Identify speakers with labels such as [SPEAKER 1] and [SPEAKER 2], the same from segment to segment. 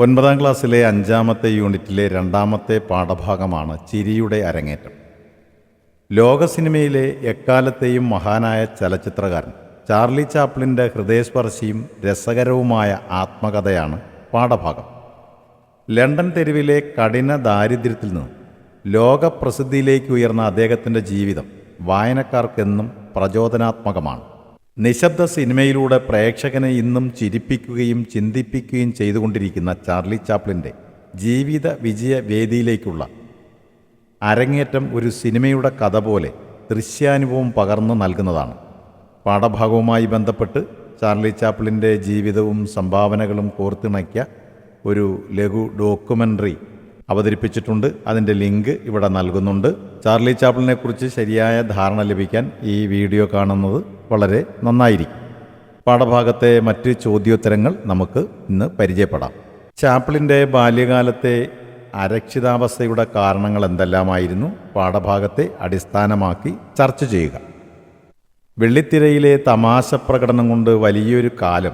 [SPEAKER 1] ഒൻപതാം ക്ലാസ്സിലെ അഞ്ചാമത്തെ യൂണിറ്റിലെ രണ്ടാമത്തെ പാഠഭാഗമാണ് ചിരിയുടെ അരങ്ങേറ്റം. ലോക സിനിമയിലെ എക്കാലത്തെയും മഹാനായ ചലച്ചിത്രകാരൻ ചാർലി ചാപ്ലിന്റെ ഹൃദയസ്പർശിയും രസകരവുമായ ആത്മകഥയാണ് പാഠഭാഗം. ലണ്ടൻ തെരുവിലെ കഠിന ദാരിദ്ര്യത്തിൽ നിന്ന് ലോകപ്രസിദ്ധിയിലേക്ക് ഉയർന്ന അദ്ദേഹത്തിന്റെ ജീവിതം വായനക്കാർക്കെന്നും പ്രചോദനാത്മകമാണ്. നിശബ്ദ സിനിമയിലൂടെ പ്രേക്ഷകനെ ഇന്നും ചിരിപ്പിക്കുകയും ചിന്തിപ്പിക്കുകയും ചെയ്തുകൊണ്ടിരിക്കുന്ന ചാർലി ചാപ്ലിന്റെ ജീവിത വിജയ വേദിയിലേക്കുള്ള അരങ്ങേറ്റം ഒരു സിനിമയുടെ കഥ പോലെ ദൃശ്യാനുഭവം പകർന്നു നൽകുന്നതാണ്. പാഠഭാഗവുമായി ബന്ധപ്പെട്ട് ചാർലി ചാപ്ലിന്റെ ജീവിതവും സംഭാവനകളും കോർത്തിണക്കിയ ഒരു ലഘു ഡോക്യുമെന്ററി അവതരിപ്പിച്ചിട്ടുണ്ട്. അതിന്റെ ലിങ്ക് ഇവിടെ നൽകുന്നുണ്ട്. ചാർലി ചാപ്ലിനെക്കുറിച്ച് ശരിയായ ധാരണ ലഭിക്കാൻ ഈ വീഡിയോ കാണുന്നത് വളരെ നന്നായിരിക്കും. പാഠഭാഗത്തെ മറ്റ് ചോദ്യോത്തരങ്ങൾ നമുക്ക് ഇന്ന് പരിചയപ്പെടാം. ചാപ്പിളിന്റെ ബാല്യകാലത്തെ അരക്ഷിതാവസ്ഥയുടെ കാരണങ്ങൾ എന്തെല്ലാമായിരുന്നു? പാഠഭാഗത്തെ അടിസ്ഥാനമാക്കി ചർച്ച ചെയ്യുക. വെള്ളിത്തിരയിലെ തമാശ പ്രകടനം കൊണ്ട് വലിയൊരു കാലം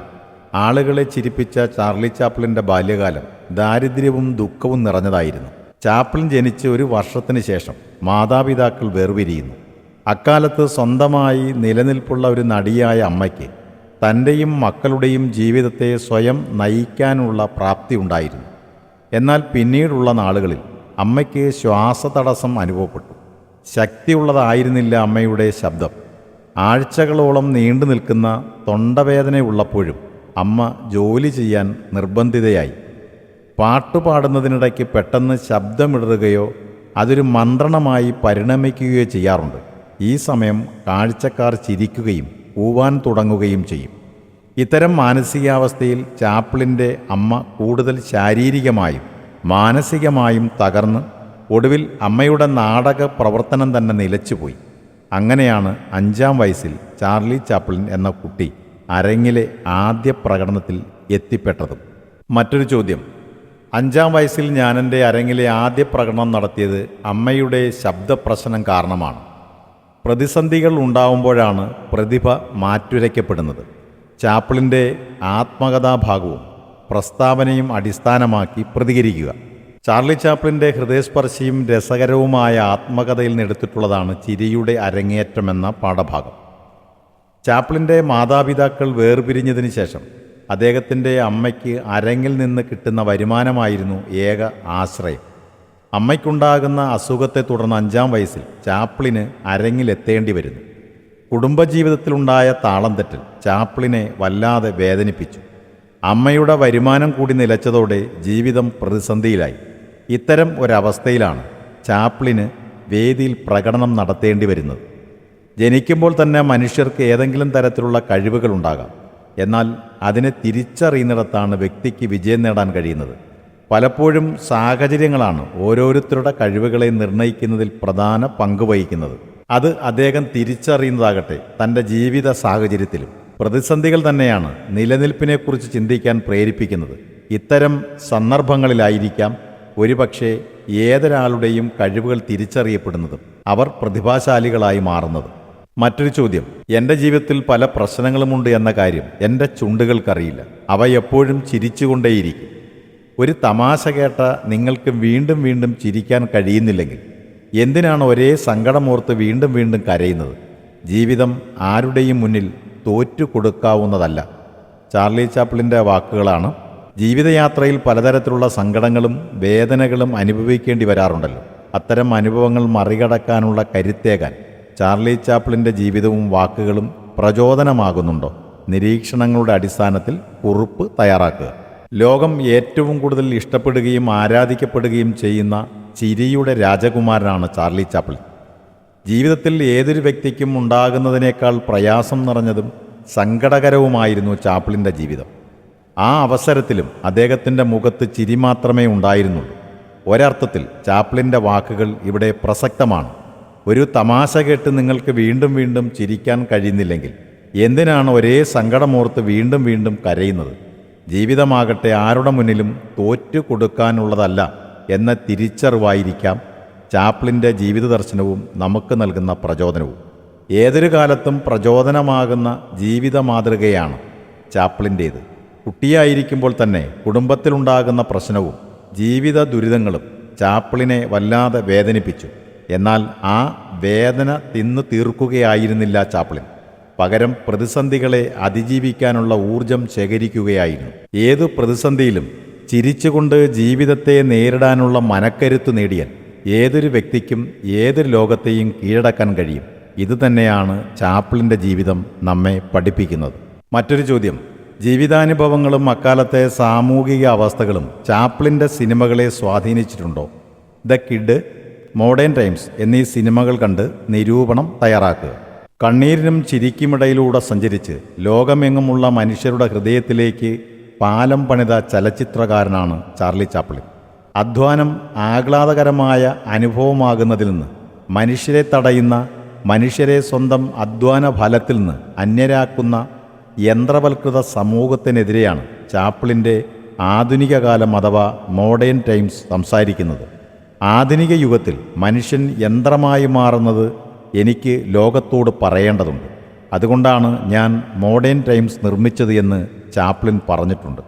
[SPEAKER 1] ആളുകളെ ചിരിപ്പിച്ച ചാർലി ചാപ്പിളിന്റെ ബാല്യകാലം ദാരിദ്ര്യവും ദുഃഖവും നിറഞ്ഞതായിരുന്നു. ചാപ്പിളിൻ ജനിച്ച് ഒരു വർഷത്തിന് ശേഷം മാതാപിതാക്കൾ വേർപിരിയുന്നു. അക്കാലത്ത് സ്വന്തമായി നിലനിൽപ്പുള്ള ഒരു നടിയായ അമ്മയ്ക്ക് തന്റെയും മക്കളുടെയും ജീവിതത്തെ സ്വയം നയിക്കാനുള്ള പ്രാപ്തി ഉണ്ടായിരുന്നു. എന്നാൽ പിന്നീടുള്ള നാളുകളിൽ അമ്മയ്ക്ക് ശ്വാസതടസ്സം അനുഭവപ്പെട്ടു. ശക്തിയുള്ളതായിരുന്നില്ല അമ്മയുടെ ശബ്ദം. ആഴ്ചകളോളം നീണ്ടു നിൽക്കുന്ന തൊണ്ടവേദനയുള്ളപ്പോഴും അമ്മ ജോലി ചെയ്യാൻ നിർബന്ധിതയായി. പാട്ടുപാടുന്നതിനിടയ്ക്ക് പെട്ടെന്ന് ശബ്ദമിടറുകയോ അതൊരു മന്ത്രണമായി പരിണമിക്കുകയോ ചെയ്യാറുണ്ട്. ഈ സമയം കാഴ്ചക്കാർ ചിരിക്കുകയും ഊവാൻ തുടങ്ങുകയും ചെയ്യും. ഇത്തരം മാനസികാവസ്ഥയിൽ ചാപ്പിളിന്റെ അമ്മ കൂടുതൽ ശാരീരികമായും മാനസികമായും തകർന്ന് ഒടുവിൽ അമ്മയുടെ നാടക പ്രവർത്തനം തന്നെ നിലച്ചുപോയി. അങ്ങനെയാണ് അഞ്ചാം വയസ്സിൽ ചാർലി ചാപ്പിളിൻ എന്ന കുട്ടി അരങ്ങിലെ ആദ്യ പ്രകടനത്തിൽ എത്തിപ്പെട്ടതും. മറ്റൊരു ചോദ്യം. അഞ്ചാം വയസ്സിൽ ഞാനെന്റെ അരങ്ങിലെ ആദ്യ പ്രകടനം നടത്തിയത് അമ്മയുടെ ശബ്ദപ്രശ്നം കാരണമാണ്. പ്രതിസന്ധികൾ ഉണ്ടാവുമ്പോഴാണ് പ്രതിഭ മാറ്റുരയ്ക്കപ്പെടുന്നത്. ചാപ്പിളിന്റെ ആത്മകഥാഭാഗവും പ്രസ്താവനയും അടിസ്ഥാനമാക്കി പ്രതികരിക്കുക. ചാർലി ചാപ്പിളിന്റെ ഹൃദയസ്പർശിയും രസകരവുമായ ആത്മകഥയിൽ നിന്നെടുത്തിട്ടുള്ളതാണ് ചിരിയുടെ അരങ്ങേറ്റം എന്ന പാഠഭാഗം. ചാപ്ലിന്റെ മാതാപിതാക്കൾ വേർപിരിഞ്ഞതിന് ശേഷം അദ്ദേഹത്തിന്റെ അമ്മയ്ക്ക് അരങ്ങിൽ നിന്ന് കിട്ടുന്ന വരുമാനമായിരുന്നു ഏക ആശ്രയം. അമ്മയ്ക്കുണ്ടാകുന്ന അസുഖത്തെ തുടർന്ന് അഞ്ചാം വയസ്സിൽ ചാപ്ലിന് അരങ്ങിലെത്തേണ്ടി വരുന്നു. കുടുംബജീവിതത്തിലുണ്ടായ താളം തെറ്റൽ ചാപ്ലിനെ വല്ലാതെ വേദനിപ്പിച്ചു. അമ്മയുടെ വരുമാനം കൂടി നിലച്ചതോടെ ജീവിതം പ്രതിസന്ധിയിലായി. ഇത്തരം ഒരവസ്ഥയിലാണ് ചാപ്ലിന് വേദിയിൽ പ്രകടനം നടത്തേണ്ടി വരുന്നത്. ജനിക്കുമ്പോൾ തന്നെ മനുഷ്യർക്ക് ഏതെങ്കിലും തരത്തിലുള്ള കഴിവുകൾ ഉണ്ടാകാം. എന്നാൽ അതിനെ തിരിച്ചറിയുന്നിടത്താണ് വ്യക്തിക്ക് വിജയം നേടാൻ കഴിയുന്നത്. പലപ്പോഴും സാഹചര്യങ്ങളാണ് ഓരോരുത്തരുടെ കഴിവുകളെ നിർണയിക്കുന്നതിൽ പ്രധാന പങ്ക് വഹിക്കുന്നത്. അത് അദ്ദേഹം തിരിച്ചറിയുന്നതാകട്ടെ തന്റെ ജീവിത സാഹചര്യത്തിലും. പ്രതിസന്ധികൾ തന്നെയാണ് നിലനിൽപ്പിനെക്കുറിച്ച് ചിന്തിക്കാൻ പ്രേരിപ്പിക്കുന്നത്. ഇത്തരം സന്ദർഭങ്ങളിലായിരിക്കാം ഒരുപക്ഷെ ഏതൊരാളുടെയും കഴിവുകൾ തിരിച്ചറിയപ്പെടുന്നതും അവർ പ്രതിഭാശാലികളായി മാറുന്നതും. മറ്റൊരു ചോദ്യം എന്റെ ജീവിതത്തിൽ പല പ്രശ്നങ്ങളുമുണ്ട് എന്ന കാര്യം എന്റെ ചുണ്ടുകൾക്കറിയില്ല. അവ എപ്പോഴും ചിരിച്ചുകൊണ്ടേയിരിക്കും. ഒരു തമാശ കേട്ട നിങ്ങൾക്ക് വീണ്ടും വീണ്ടും ചിരിക്കാൻ കഴിയുന്നില്ലെങ്കിൽ എന്തിനാണ് ഒരേ സങ്കടമോർത്ത് വീണ്ടും വീണ്ടും കരയുന്നത്? ജീവിതം ആരുടെയും മുന്നിൽ തോറ്റു കൊടുക്കാവുന്നതല്ല. ചാർലി ചാപ്പിളിന്റെ വാക്കുകളാണ് ജീവിതയാത്രയിൽ പലതരത്തിലുള്ള സങ്കടങ്ങളും വേദനകളും അനുഭവിക്കേണ്ടി വരാറുണ്ടല്ലോ. അത്തരം അനുഭവങ്ങൾ മറികടക്കാനുള്ള കരുത്തേകാൻ ചാർലി ചാപ്പിളിന്റെ ജീവിതവും വാക്കുകളും പ്രചോദനമാകുന്നുണ്ടോ? നിരീക്ഷണങ്ങളുടെ അടിസ്ഥാനത്തിൽ കുറിപ്പ് തയ്യാറാക്കുക. ലോകം ഏറ്റവും കൂടുതൽ ഇഷ്ടപ്പെടുകയും ആരാധിക്കപ്പെടുകയും ചെയ്യുന്ന ചിരിയുടെ രാജകുമാരനാണ് ചാർലി ചാപ്പിൾ ജീവിതത്തിൽ ഏതൊരു വ്യക്തിക്കും ഉണ്ടാകുന്നതിനേക്കാൾ പ്രയാസം നിറഞ്ഞതും സങ്കടകരവുമായിരുന്നു ചാപ്പിളിന്റെ ജീവിതം. ആ അവസരത്തിലും അദ്ദേഹത്തിന്റെ മുഖത്ത് ചിരി മാത്രമേ ഉണ്ടായിരുന്നുള്ളൂ. ഒരർത്ഥത്തിൽ ചാപ്പിളിന്റെ വാക്കുകൾ ഇവിടെ പ്രസക്തമാണ്. ഒരു തമാശ കേട്ട് നിങ്ങൾക്ക് വീണ്ടും വീണ്ടും ചിരിക്കാൻ കഴിയുന്നില്ലെങ്കിൽ എന്തിനാണ് ഒരേ സങ്കടമോർത്ത് വീണ്ടും വീണ്ടും കരയുന്നത്? ജീവിതമാകട്ടെ ആരുടെ മുന്നിലും തോറ്റു കൊടുക്കാനുള്ളതല്ല എന്ന തിരിച്ചറിവായിരിക്കാം ചാപ്ലിന്റെ ജീവിത ദർശനവും നമുക്ക് നൽകുന്ന പ്രചോദനവും. ഏതൊരു കാലത്തും പ്രചോദനമാകുന്ന ജീവിത മാതൃകയാണ് ചാപ്ലിന്റേത്. കുട്ടിയായിരിക്കുമ്പോൾ തന്നെ കുടുംബത്തിലുണ്ടാകുന്ന പ്രശ്നവും ജീവിത ദുരിതങ്ങളും ചാപ്പിളിനെ വല്ലാതെ വേദനിപ്പിച്ചു. എന്നാൽ ആ വേദന തിന്നു തീർക്കുകയായിരുന്നില്ല ചാപ്പിളിൻ പകരം പ്രതിസന്ധികളെ അതിജീവിക്കാനുള്ള ഊർജം ശേഖരിക്കുകയായിരുന്നു. ഏതു പ്രതിസന്ധിയിലും ചിരിച്ചുകൊണ്ട് ജീവിതത്തെ നേരിടാനുള്ള മനക്കരുത്ത് നേടിയൻ ഏതൊരു വ്യക്തിക്കും ഏതൊരു ലോകത്തെയും കീഴടക്കാൻ കഴിയും. ഇതുതന്നെയാണ് ചാപ്പിളിന്റെ ജീവിതം നമ്മെ പഠിപ്പിക്കുന്നത്. മറ്റൊരു ചോദ്യം. ജീവിതാനുഭവങ്ങളും അക്കാലത്തെ സാമൂഹിക അവസ്ഥകളും ചാപ്പിളിന്റെ സിനിമകളെ സ്വാധീനിച്ചിട്ടുണ്ടോ? ദ കിഡ് മോഡേൺ ടൈംസ് എന്നീ സിനിമകൾ കണ്ട് നിരൂപണം തയ്യാറാക്കുക. കണ്ണീരിനും ചിരിക്കുമിടയിലൂടെ സഞ്ചരിച്ച് ലോകമെങ്ങുമുള്ള മനുഷ്യരുടെ ഹൃദയത്തിലേക്ക് പാലം പണിത ചലച്ചിത്രകാരനാണ് ചാർലി ചാപ്ലിൻ. അധ്വാനം ആഹ്ലാദകരമായ അനുഭവമാകുന്നതിൽ നിന്ന് മനുഷ്യരെ തടയുന്ന മനുഷ്യരെ സ്വന്തം അധ്വാന ഫലത്തിൽ നിന്ന് അന്യരാക്കുന്ന യന്ത്രവൽകൃത സമൂഹത്തിനെതിരെയാണ് ചാപ്പിളിന്റെ ആധുനിക കാലം അഥവാ മോഡേൺ ടൈംസ് സംസാരിക്കുന്നത്. ആധുനിക യുഗത്തിൽ മനുഷ്യൻ യന്ത്രമായി മാറുന്നത് എനിക്ക് ലോകത്തോട് പറയേണ്ടതുണ്ട്. അതുകൊണ്ടാണ് ഞാൻ മോഡേൺ ടൈംസ് നിർമ്മിച്ചത് എന്ന് ചാപ്ലിൻ പറഞ്ഞിട്ടുണ്ട്.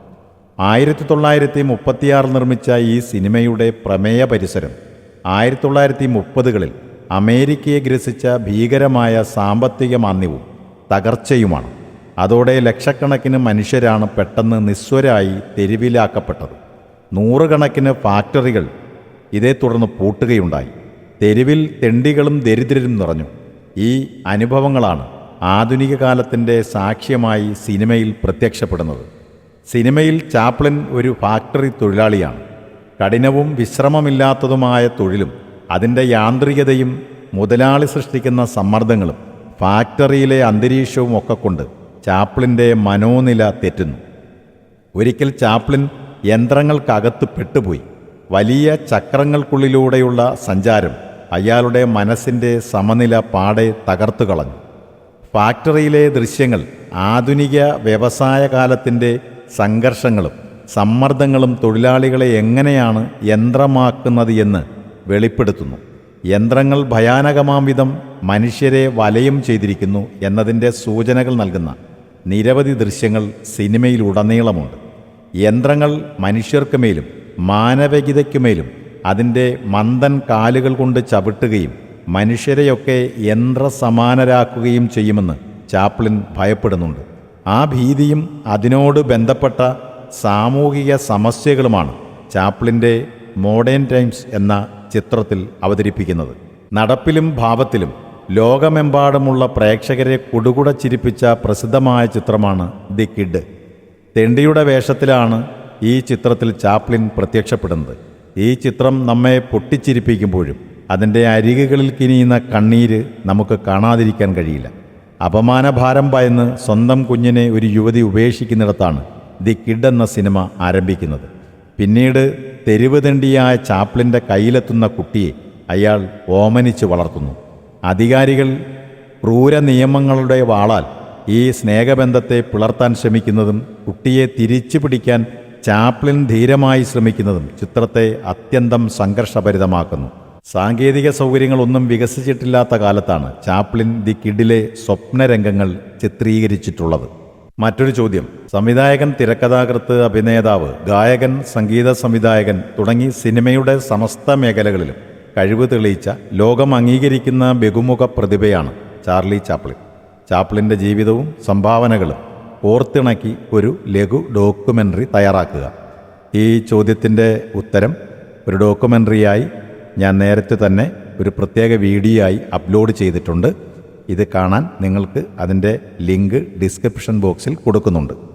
[SPEAKER 1] ആയിരത്തി തൊള്ളായിരത്തി മുപ്പത്തിയാറിൽ നിർമ്മിച്ച ഈ സിനിമയുടെ പ്രമേയ പരിസരം ആയിരത്തി തൊള്ളായിരത്തി മുപ്പതുകളിൽ അമേരിക്കയെ ഗ്രസിച്ച ഭീകരമായ സാമ്പത്തിക മാന്ദ്യവും തകർച്ചയുമാണ്. അതോടെ ലക്ഷക്കണക്കിന് മനുഷ്യരാണ് പെട്ടെന്ന് നിസ്വരായി തെരുവിലാക്കപ്പെട്ടത്. നൂറുകണക്കിന് ഫാക്ടറികൾ ഇതേ തുടർന്ന് പൂട്ടുകയുണ്ടായി. തെരുവിൽ തെണ്ടികളും ദരിദ്രരും നിറഞ്ഞു. ഈ അനുഭവങ്ങളാണ് ആധുനിക കാലത്തിന്റെ സാക്ഷ്യമായി സിനിമയിൽ പ്രത്യക്ഷപ്പെടുന്നത്. സിനിമയിൽ ചാപ്ലിൻ ഒരു ഫാക്ടറി തൊഴിലാളിയാണ്. കഠിനവും വിശ്രമമില്ലാത്തതുമായ തൊഴിലും അതിന്റെ യാന്ത്രികതയും മുതലാളി സൃഷ്ടിക്കുന്ന സമ്മർദ്ദങ്ങളും ഫാക്ടറിയിലെ അന്തരീക്ഷവും ഒക്കെ കൊണ്ട് ചാപ്ലിന്റെ മനോനില തെറ്റുന്നു. ഒരിക്കൽ ചാപ്ലിൻ യന്ത്രങ്ങൾക്കകത്ത് പെട്ടുപോയി. വലിയ ചക്രങ്ങൾക്കുള്ളിലൂടെയുള്ള സഞ്ചാരം അയാളുടെ മനസ്സിന്റെ സമനില പാടെ തകർത്തു കളഞ്ഞു. ഫാക്ടറിയിലെ ദൃശ്യങ്ങൾ ആധുനിക വ്യവസായ കാലത്തിന്റെ സംഘർഷങ്ങളും സമ്മർദ്ദങ്ങളും തൊഴിലാളികളെ എങ്ങനെയാണ് യന്ത്രമാക്കുന്നത് എന്ന് വെളിപ്പെടുത്തുന്നു. യന്ത്രങ്ങൾ ഭയാനകമാം വിധം മനുഷ്യരെ വലയം ചെയ്തിരിക്കുന്നു എന്നതിന്റെ സൂചനകൾ നൽകുന്ന നിരവധി ദൃശ്യങ്ങൾ സിനിമയിലുടനീളമുണ്ട്. യന്ത്രങ്ങൾ മനുഷ്യർക്കുമേലും മാനവികതയ്ക്കുമേലും അതിന്റെ മന്ദൻ കാലുകൾ കൊണ്ട് ചവിട്ടുകയും മനുഷ്യരെയൊക്കെ യന്ത്രസമാനരാക്കുകയും ചെയ്യുമെന്ന് ചാപ്ലിൻ ഭയപ്പെടുന്നുണ്ട്. ആ ഭീതിയും അതിനോട് ബന്ധപ്പെട്ട സാമൂഹിക സമസ്യകളുമാണ് ചാപ്ലിന്റെ മോഡേൺ ടൈംസ് എന്ന ചിത്രത്തിൽ അവതരിപ്പിക്കുന്നത്. നടപ്പിലും ഭാവത്തിലും ലോകമെമ്പാടുമുള്ള പ്രേക്ഷകരെ കുടുകുട ചിരിപ്പിച്ച പ്രസിദ്ധമായ ചിത്രമാണ് ദി കിഡ്. തെണ്ടിയുടെ വേഷത്തിലാണ് ഈ ചിത്രത്തിൽ ചാപ്ലിൻ പ്രത്യക്ഷപ്പെടുന്നത്. ഈ ചിത്രം നമ്മെ പൊട്ടിച്ചിരിപ്പിക്കുമ്പോഴും അതിന്റെ അരികുകളിൽ കിനിയുന്ന കണ്ണീര് നമുക്ക് കാണാതിരിക്കാൻ കഴിയില്ല. അപമാനഭാരം ഭയന്ന് സ്വന്തം കുഞ്ഞിനെ ഒരു യുവതി ഉപേക്ഷിക്കുന്നിടത്താണ് ദി കിഡ് എന്ന സിനിമ ആരംഭിക്കുന്നത്. പിന്നീട് തെരുവ് തെണ്ടിയായ ചാപ്ലിന്റെ കയ്യിലെത്തുന്ന കുട്ടിയെ അയാൾ ഓമനിച്ച് വളർത്തുന്നു. അധികാരികൾ ക്രൂര നിയമങ്ങളുടെ വാളാൽ ഈ സ്നേഹബന്ധത്തെ പിളർത്താൻ ശ്രമിക്കുന്നതും കുട്ടിയെ തിരിച്ചു പിടിക്കാൻ ചാപ്ലിൻ ധീരമായി ശ്രമിക്കുന്നതും ചിത്രത്തെ അത്യന്തം സംഘർഷഭരിതമാക്കുന്നു. സാങ്കേതിക സൗകര്യങ്ങളൊന്നും വികസിച്ചിട്ടില്ലാത്ത കാലത്താണ് ചാപ്ലിൻ ദി കിഡിലെ സ്വപ്നരംഗങ്ങൾ ചിത്രീകരിച്ചിട്ടുള്ളത്. മറ്റൊരു ചോദ്യം. സംവിധായകൻ തിരക്കഥാകൃത്ത് അഭിനേതാവ് ഗായകൻ സംഗീത സംവിധായകൻ തുടങ്ങി സിനിമയുടെ സമസ്ത മേഖലകളിലും കഴിവ് തെളിയിച്ച ലോകം അംഗീകരിക്കുന്ന ബഹുമുഖ പ്രതിഭയാണ് ചാർലി ചാപ്ലിൻ. ചാപ്ലിന്റെ ജീവിതവും സംഭാവനകളും ഓർത്തിണക്കി ഒരു ലഘു ഡോക്യുമെന്ററി തയ്യാറാക്കുക. ഈ ചോദ്യത്തിന്റെ ഉത്തരം ഒരു ഡോക്യുമെന്ററിയായി ഞാൻ നേരത്തെ തന്നെ ഒരു പ്രത്യേക വീഡിയോ ആയി അപ്ലോഡ് ചെയ്തിട്ടുണ്ട്. ഇത് കാണാൻ നിങ്ങൾക്ക് അതിന്റെ ലിങ്ക് ഡിസ്ക്രിപ്ഷൻ ബോക്സിൽ കൊടുക്കുന്നുണ്ട്.